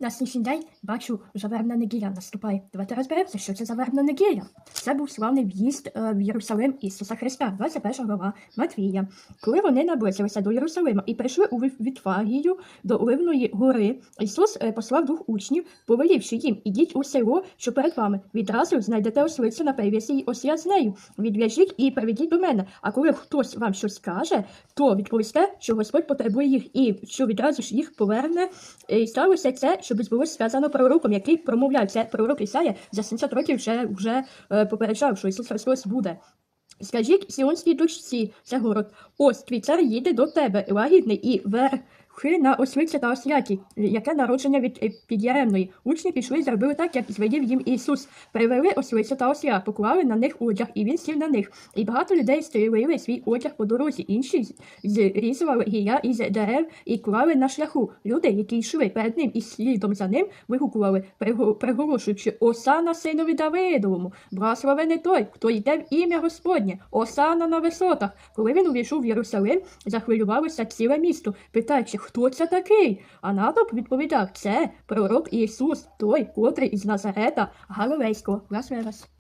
На слідчий день бачу, вже вербна неділя наступає. Давайте розберемося, що це за вербна неділя. Це був славний в'їзд е, в Єрусалим Ісуса Христа, 21 глава Матвія. Коли вони наблизилися до Єрусалима і прийшли у Вітфагію до Оливної гори, Ісус е, послав двох учнів, повелівши їм, ідіть у село, що перед вами. Відразу знайдете ослицю на перевісі й осля з нею. Відв'яжіть і приведіть до мене. А коли хтось вам щось каже, то відповісте, що Господь потребує їх, і що відразу ж їх поверне. І сталося це, щоб було сказано пророком, який промовляв. Це пророк Ісая за 70 років вже, вже е, попереджав, що Ісус Христос буде. Скажіть сіонській дочці, це город, ось твій цар їде до тебе, лагідний і верхи на ослиці та осляті, яке народження від е, підяремної. Учні пішли і зробили так, як звелів їм Ісус. Привели ослицю та осля, поклали на них одяг, і він сів на них. І багато людей стрілили свій одяг по дорозі, інші зрізували гілля із дерев і клали на шляху. Люди, які йшли перед ним і слідом за ним, вигукували, приго- приголошуючи Осана синові Давидовому, благословений той, хто йде в ім'я Господнє, Осана на висотах. Коли він увійшов в Єрусалим, захвилювалося ціле місто, питаючи, хто це такий? А натовп відповідав, це пророк Ісус, той, котрий із Назарета Галилейського. Раз, Вегас.